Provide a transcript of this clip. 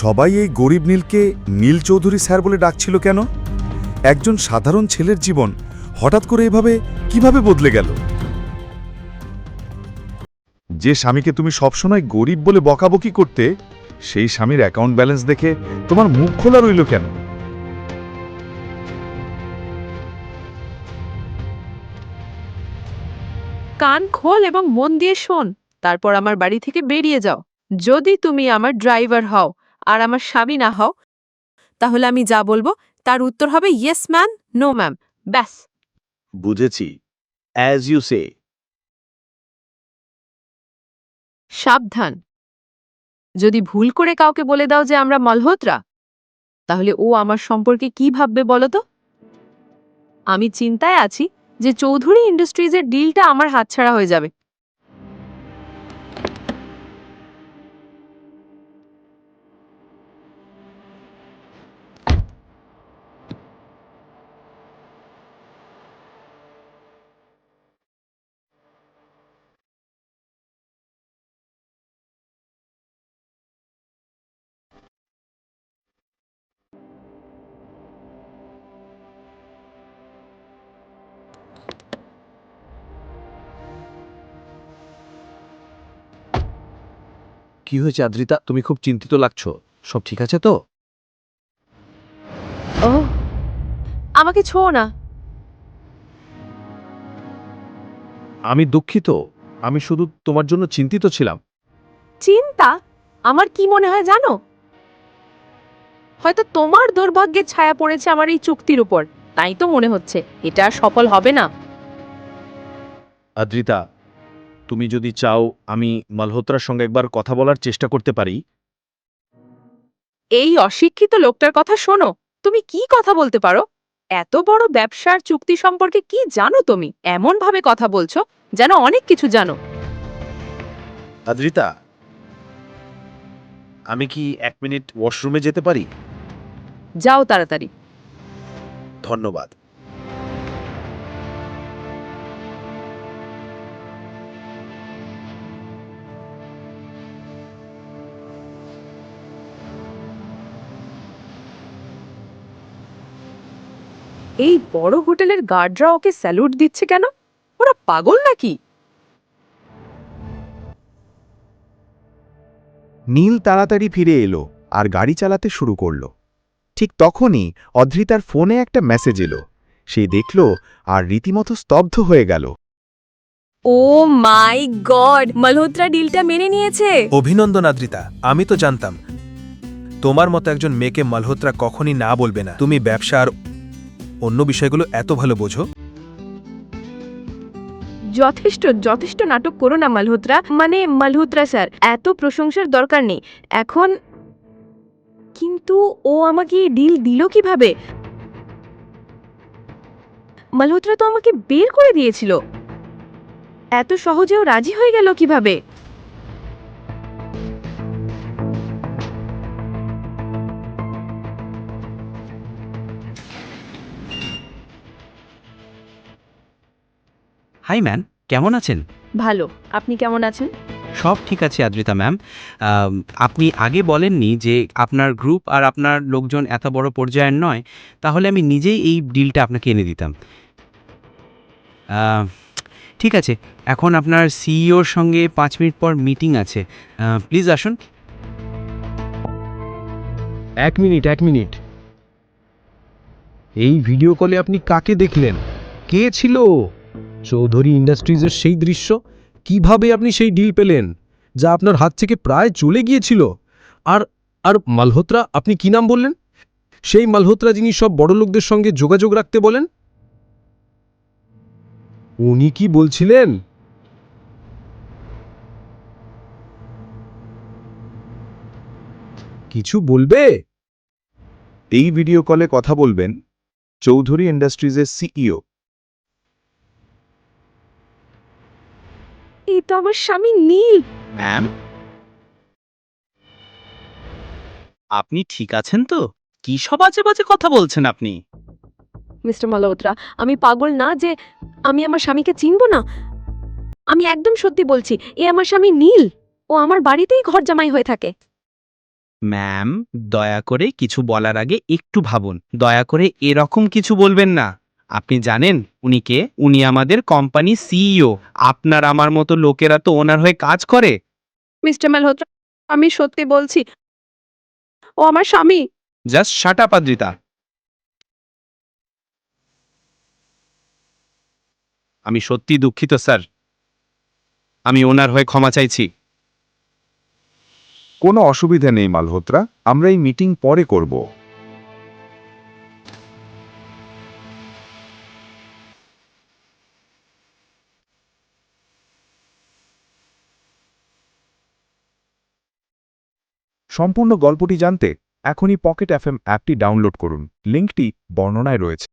সবাই এই গরিব নীলকে নীল চৌধুরী স্যার বলে ডাকছিল কেন? একজন সাধারণ ছেলের জীবন হঠাৎ করে এভাবে কীভাবে বদলে গেল? যে স্বামীকে তুমি সবসময় গরিব বলে বকাবকি করতে, সেই স্বামীর অ্যাকাউন্ট ব্যালেন্স দেখে তোমার মুখ খোলা রইল কেন? কান খোল এবং মন দিয়ে শোন, তারপর আমার বাড়ি থেকে বেরিয়ে যাও। যদি তুমি আমার ড্রাইভার হও আর আমার স্বামী না হও তাহলে আমি যা বলব তার উত্তর হবে ইয়েস ম্যাম নো ম্যাম ব্যাস। বুঝেছি। অ্যাজ ইউ সে সাবধান। যদি ভুল করে কাউকে বলে দাও যে আমরা মলহোত্রা তাহলে ও আমার সম্পর্কে কি ভাববে বলো তো? আমি চিন্তায় আছি যে চৌধুরী ইন্ডাস্ট্রিজের ডিলটা আমার হাতছাড়া হয়ে যাবে। কি হয়েছে আদ্রিতা? তুমি খুব চিন্তিত লাগছো। সব ঠিক আছে তো? ও আমাকে ছোঁও না। আমি দুঃখিত। আমি শুধু তোমার জন্য চিন্তিত ছিলাম। চিন্তা? আমার কি মনে হয় জানো? হয়তো তোমার দুর্ভাগ্যের ছায়া পড়েছে আমার এই চুক্তির উপর। তাই তো মনে হচ্ছে। এটা সফল হবে না। আদ্রিতা তুমি যদি চাও আমি মালহোত্রার সঙ্গে একবার কথা বলার চেষ্টা করতে পারি। এই অশিক্ষিত লোকটার কথা শোনো। তুমি কি কথা বলতে পারো? এত বড় ব্যবসার চুক্তি সম্পর্কে কি জানো তুমি? এমন ভাবে কথা বলছো যেন অনেক কিছু জানো। আদ্রিতা আমি কি এক মিনিট ওয়াশরুমে যেতে পারি? যাও তাড়াতাড়ি। ধন্যবাদ। এই বড় হোটেলের গার্ডরা ওকে স্যালুট দিচ্ছে কেন? ওরা পাগল নাকি? নীল তাড়াতাড়ি ফিরে এলো আর গাড়ি চালাতে শুরু করল। ঠিক তখনই অধৃতার ফোনে একটা মেসেজ এলো। সে দেখল আর রীতিমতো স্তব্ধ হয়ে গেল। ও মাই গড! মালহোত্রা ডিলটা মেনে নিয়েছে! অভিনন্দন আদ্রিতা আমি তো জানতাম। তোমার মতো একজন মেয়েকে মালহোত্রা কখনই না বলবে না। তুমি ব্যবসা আর অন্য বিষয়গুলো এত ভালো বোঝো। যথেষ্ট যথেষ্ট নাটক করো না মালহোত্রা। মানে মালহোত্রা স্যার, এত প্রশংসার দরকার নেই। এখন কিন্তু ও আমাকে ডিল দিল কীভাবে? মালহোত্রা তো আমাকে বের করে দিয়েছিল। এত সহজেও রাজি হয়ে গেল কীভাবে? হাই ম্যাম কেমন আছেন? ভালো। আপনি কেমন আছেন? সব ঠিক আছে আদ্রিতা ম্যাম আপনি আগে বলেননি যে আপনার গ্রুপ আর আপনার লোকজন এত বড় পর্যায়ের নয় তাহলে আমি নিজেই এই ডিলটা আপনাকে এনে দিতাম। ঠিক আছে এখন আপনার সিইওর সঙ্গে পাঁচ মিনিট পর মিটিং আছে। প্লিজ আসুন। এক মিনিট এক মিনিট। এই ভিডিও কলে আপনি কাকে দেখলেন? কে ছিল চৌধুরী ইন্ডাস্ট্রিজের সেই দৃশ্য? কীভাবে আপনি সেই ডিল পেলেন, যা আপনার হাত থেকে প্রায় চলে গিয়েছিল? আর আর মালহোত্রা, আপনি কি নাম বললেন? সেই মালহোত্রা যিনি সব বড় লোকদের সঙ্গে যোগাযোগ রাখতে বলেন? উনি কি বলছিলেন? কিছু বলবে? এই ভিডিও কলে কথা বলবেন চৌধুরী ইন্ডাস্ট্রিজের সিইও এই তো আমার স্বামী নীল। ম্যাম? আপনি ঠিক আছেন তো? কি সব আজে বাজে কথা বলছেন আপনি? মিস্টার মালহোত্রা আমি পাগল না যে আমি আমার স্বামীকে চিনব না? আমি একদম সত্যি বলছি এ আমার স্বামী নীল। ও আমার বাড়িতেই ঘর জামাই হয়ে থাকে। ম্যাম দয়া করে কিছু বলার আগে একটু ভাবুন। দয়া করে এরকম কিছু বলবেন না। আপনি জানেন উনি কে? উনি আমাদের কোম্পানি সিইও আপনার আমার মতো লোকেরা তো ওনার হয়ে কাজ করে। মিস্টার মালহোত্রা আমি সত্যি বলছি ও আমার স্বামী। Just shut up Adrita. আমি সত্যি দুঃখিত স্যার। আমি ওনার হয়ে ক্ষমা চাইছি। কোনো অসুবিধা নেই মালহোত্রা আমরা এই মিটিং পরে করব। সম্পূর্ণ গল্পটি জানতে এখনই পকেট এফএম অ্যাপটি ডাউনলোড করুন। লিঙ্কটি বর্ণনায় রয়েছে।